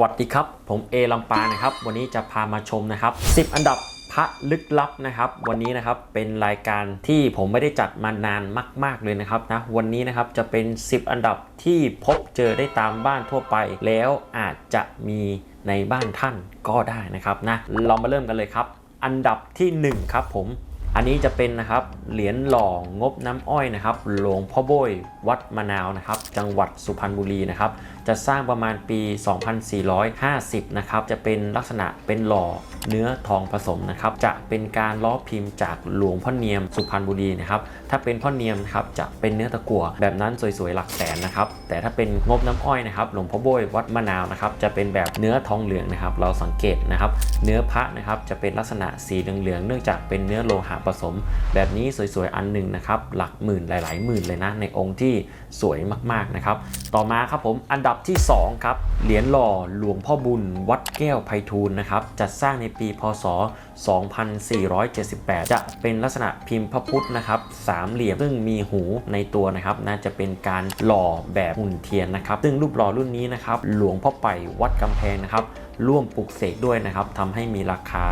วัสดีครับ ผมเอลำปานะครับ วันนี้จะพามาชมนะครับ 10 อันดับพระลึกลับนะครับ วันนี้นะครับเป็นรายการที่ผมไม่ได้จัดมานานมาก ๆเลยนะครับนะวันนี้นะครับจะเป็น 10 อันดับที่พบเจอได้ตามบ้านทั่วไป แล้วอาจจะมีในบ้านท่านก็ได้นะครับนะเรามาเริ่มกันเลยครับ อันดับทีหนึ่1 ครับผม อันนี้จะเป็นนะครับเหรียญหล่องบน้ำอ้อยนะครับ หลวงพ่อโบยวัดมะนาวนะครับ จังหวัดสุพรรณบุรีนะครับ จะสร้างประมาณปี 2450 นะครับ จะเป็นลักษณะเป็นหล่อเนื้อทองผสมนะครับ จะเป็นการล้อพิมพ์จากหลวงพ่อเนียมสุพรรณบุรีนะครับ ถ้าเป็นพ่อเนียมนะครับจะเป็นเนื้อตะกั่วแบบนั้นสวยๆหลักแสนนะครับ แต่ถ้าเป็นงบน้ำอ้อยนะครับ หลวงพ่อโบยวัดมะนาวนะครับ จะเป็นแบบเนื้อทองเหลืองนะครับ เราสังเกตนะครับ เนื้อพระนะครับจะเป็นลักษณะสีเหลืองๆเนื่องจากเป็นเนื้อโลหะผสม แบบนี้สวยๆ อันหนึ่งนะครับ หลักหมื่นหลายๆหมื่นเลยนะ ในองค์ที่สวยมากๆนะครับ ต่อมาครับผมอันดับที่ 2 ครับ เหรียญหล่อหลวงพ่อบุญ วัดแก้วไพฑูรย์นะครับ จัดสร้างในปีพศ 2478 จะเป็นลักษณะพิมพ์พระพุทธนะครับสามเหลี่ยมซึ่งมีหูในตัวนะครับ น่าจะเป็นการหล่อแบบหุ่นเทียนนะครับ ซึ่งรูปหล่อรุ่นนี้นะครับหลวงพ่อไปวัดกำแพงนะครับ ร่วมปลุกเสกด้วยนะครับทำให้มีราคา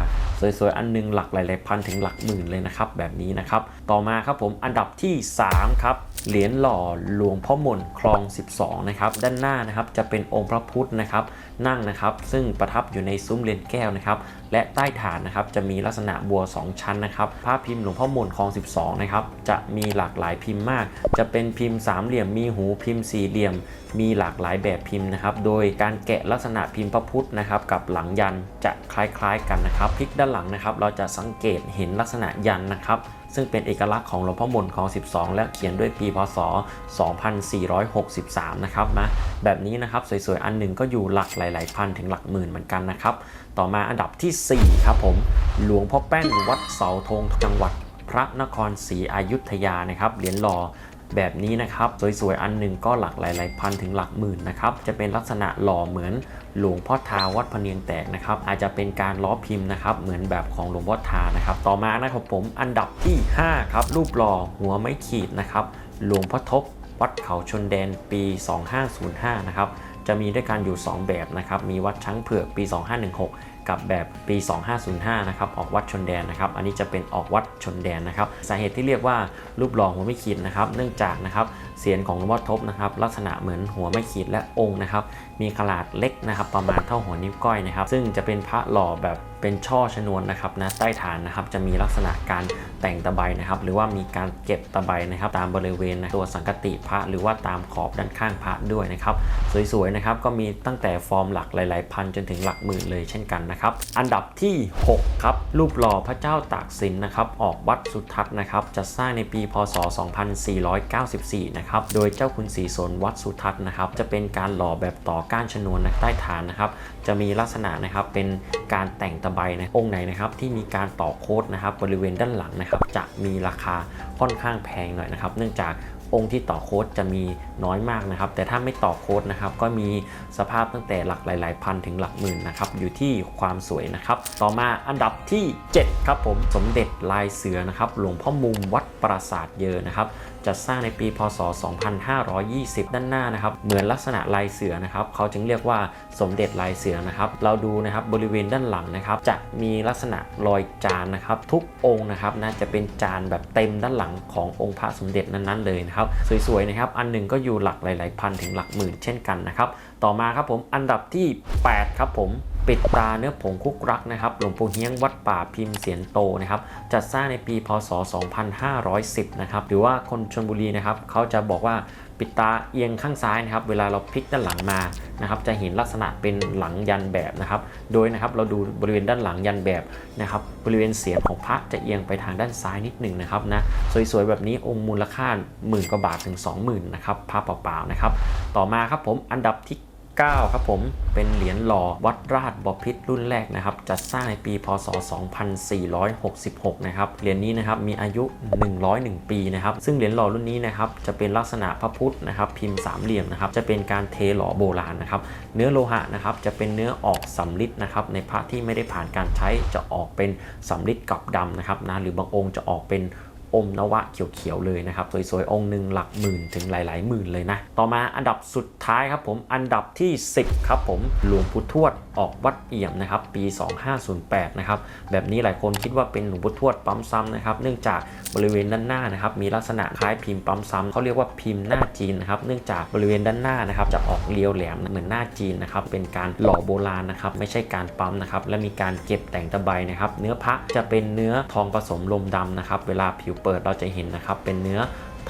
สวยๆ อันหนึงหลักหลายๆพันถึงหลักหมื่นเลยนะครับแบบนี้นะครับ ต่อมาครับผมอันดับที่ 3 ครับ เหรียญหล่อหลวงพ่อมนคลอง 12 นะครับ ด้านหน้านะครับจะเป็นองค์พระพุทธนะครับ นั่งนะครับ ซึ่งประทับอยู่ในซุ้มเหรียญแก้วนะครับ และใต้ฐานนะครับจะมีลักษณะบัว 2 ชั้นนะครับภาพพิมพ์หลวงพ่อมนคลอง 12 นะครับ จะมีหลากหลายพิมพ์มาก จะเป็นพิมพ์สามเหลี่ยมมีหูพิมพ์สี่เหลี่ยม มีหลากหลายแบบพิมพ์นะครับ โดยการแกะลักษณะพิมพ์พระพุทธนะครับ กับหลังยันจะคล้ายๆกันนะครับพลิกด้านหลังนะครับ เราจะสังเกตเห็นลักษณะยันนะครับ ซึ่งเป็นเอกลักษณ์ของหลวงพ่อมนของ 12 และเขียนด้วยปีพศ 2463 นะครับนะแบบนี้นะครับสวยๆ อันหนึ่งก็อยู่หลักหลายๆพันถึงหลักหมื่นเหมือนกันนะครับต่อมาอันดับทีสี่4 ครับผมหลวงพ่อแป้นวัดเสาธงจังหวัดพระนครศรีอยุธยานะครับเหรียญหล่อ แบบนี้นะครับ สวยๆ อันหนึ่งก็หลักหลายๆพันถึงหลักหมื่นนะครับ จะเป็นลักษณะหล่อเหมือนหลวงพ่อทาวัดพเนียงแตกนะครับ อาจจะเป็นการล้อพิมพ์นะครับ เหมือนแบบของหลวงพ่อทานะครับ ต่อมานะครับผมอันดับที่ 5 ครับ รูปหล่อหัวไม้ขีดนะครับ หลวงพ่อทบวัดเขาชนแดนปี 2505 นะครับ จะมีด้วยกันอยู่ 2 แบบนะครับ มีวัดช้างเผือกปี 2516 กับแบบปี 2505 นะครับ ออกวัดชนแดนนะครับ อันนี้จะเป็นออกวัดชนแดนนะครับ สาเหตุที่เรียกว่ารูปหล่อหัวไม่ขีดนะครับ เนื่องจากนะครับเสียนของหลวงพ่อทบนะครับ ลักษณะเหมือนหัวไม่ขีดและองค์นะครับ มีขนาดเล็กนะครับ ประมาณเท่าหัวนิ้วก้อยนะครับ ซึ่งจะเป็นพระหล่อแบบ เป็นช่อชนวนนะครับนะใต้ฐานนะครับจะมีลักษณะการแต่งตะไบนะครับ หรือว่ามีการเก็บตะไบนะครับ ตามบริเวณตัวสังกติพระหรือว่าตามขอบด้านข้างพระด้วยนะครับ สวยๆนะครับก็มีตั้งแต่ฟอร์มหลักหลายๆ พันจนถึงหลักหมื่นเลยเช่นกันนะครับ อันดับที่ 6 ครับ รูปหล่อพระเจ้าตากสินนะครับ ออกวัดสุทัศน์นะครับจะสร้างในปีพศ 2494 นะครับ โดยเจ้าคุณศรีสนวัดสุทัศน์นะครับ จะเป็นการหล่อแบบต่อก้านชนวนนะใต้ฐานนะครับ จะมีลักษณะนะครับเป็นการแต่งตะไบนะองค์ไหนนะครับที่มีการต่อโค้ดนะครับบริเวณด้านหลังนะครับจะมีราคาค่อนข้างแพงหน่อยนะครับเนื่องจากองค์ที่ต่อโค้ดจะมีน้อยมากนะครับ แต่ถ้าไม่ต่อโค้ดนะครับก็มีสภาพตั้งแต่หลักหลาย ๆ พันถึงหลักหมื่นนะครับอยู่ที่ความสวยนะครับ ต่อมาอันดับที่ 7 ครับผมสมเด็จลายเสือนะครับหลวงพ่อมุมวัดปราสาทเยอนะครับ จัดสร้างในปีพศ 2520 ด้านหน้านะครับ เหมือนลักษณะลายเสือนะครับ เขาจึงเรียกว่าสมเด็จลายเสือนะครับ เราดูนะครับบริเวณด้านหลังนะครับ จะมีลักษณะรอยจานนะครับ ทุกองค์นะครับนะจะเป็นจานแบบเต็มด้านหลังขององค์พระสมเด็จนั้นๆเลยนะครับ สวยๆนะครับ อันหนึ่งก็อยู่หลักหลายๆพันถึงหลักหมื่นเช่นกันนะครับ ต่อมาครับผมอันดับที่ 8 ครับผม ปิดตาเนื้อผงคุกรักนะครับหลวงปู่เฮียงวัดป่าพิมพ์เสียนโตนะครับจัดสร้างในปีพศ 2510 นะครับหรือว่าคนชนบุรีนะครับเขาจะบอกว่าปิดตาเอียงข้างซ้ายนะครับเวลาเราพลิกด้านหลังมานะครับจะเห็นลักษณะเป็นหลังยันแบบนะครับโดยนะครับเราดูบริเวณด้านหลังยันแบบนะครับบริเวณเสียงของพระจะเอียงไปทางด้านซ้ายนิดหนึ่งนะครับนะสวยๆแบบนี้องค์มูลค่าหมื่นกว่าบาทถึง 20,000นะครับพระเปล่าๆนะครับต่อมาครับผมอันดับที่ 9 ครับผม เป็นเหรียญหล่อวัดราชบพิตรรุ่นแรกนะครับ จัดสร้างในปี พศ 2466 นะครับ เหรียญนี้นะครับ มีอายุ 101 ปีนะครับ ซึ่งเหรียญหล่อรุ่นนี้นะครับ จะเป็นลักษณะพระพุทธนะครับ พิมพ์สามเหลี่ยมนะครับ จะเป็นการเทหล่อโบราณนะครับ เนื้อโลหะนะครับ จะเป็นเนื้อออกสำริดนะครับ ในพระที่ไม่ได้ผ่านการใช้ จะออกเป็นสำริดกับดำนะครับนะ หรือบางองค์จะออกเป็น อมนวะเขียวๆเลยนะครับ สวยๆ องค์หนึ่งหลักหมื่นถึงหลายๆหมื่นเลยนะ ต่อมาอันดับสุดท้ายครับผมอันดับที่ 10 ครับผมหลวงปู่ทวดออกวัดเอี่ยมนะครับปี 2508 นะครับแบบนี้หลายคนคิดว่าเป็นหลวงปู่ทวดปั๊มซ้ำนะครับเนื่องจากบริเวณด้านหน้านะครับมีลักษณะคล้ายพิมพ์ปั๊มซ้ำเขาเรียกว่าพิมพ์หน้าจีนนะครับเนื่องจากบริเวณด้านหน้านะครับจะออกเรียวแหลมเหมือนหน้าจีนนะครับเป็นการหล่อโบราณนะครับไม่ใช่การปั๊มนะครับและมีการเก็บแต่งตะไบนะครับเนื้อพระจะเป็นเนื้อทองผสมลมดำนะครับเวลาผิวเปิดเราจะเห็นนะครับเป็นเนื้อ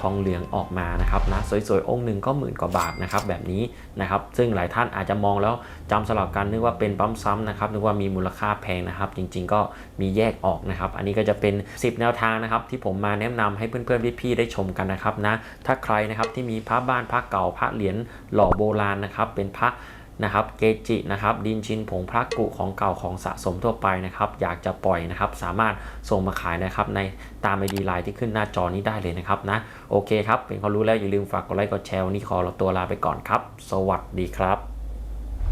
ทองเหลืองออกมานะครับนะสวยๆ องค์หนึ่งก็หมื่นกว่าบาทนะครับแบบนี้นะครับซึ่งหลายท่านอาจจะมองแล้วจำสลับกันนึกว่าเป็นปั๊มซ้ำนะครับนึกว่ามีมูลค่าแพงนะครับ จริงๆก็มีแยกออกนะครับ อันนี้ก็จะเป็น 10 แนวทางนะครับที่ผมมาแนะนำให้เพื่อนๆพี่ๆได้ชมกันนะครับนะถ้าใครนะครับที่มีพระบ้านพระเก่าพระเหรียญหล่อโบราณนะครับเป็นพระ นะครับเกจินะครับดินชินผงพระกุของเก่าของสะสมทั่วไปนะครับ อยากจะปล่อยนะครับ สามารถส่งมาขายนะครับ ในตามไอดีไลน์ที่ขึ้นหน้าจอนี้ได้เลยนะครับนะโอเคครับเป็นความรู้แล้วอย่าลืมฝากกดไลค์กดแชร์วันนี้ขอเราตัวลาไปก่อนครับ สวัสดีครับ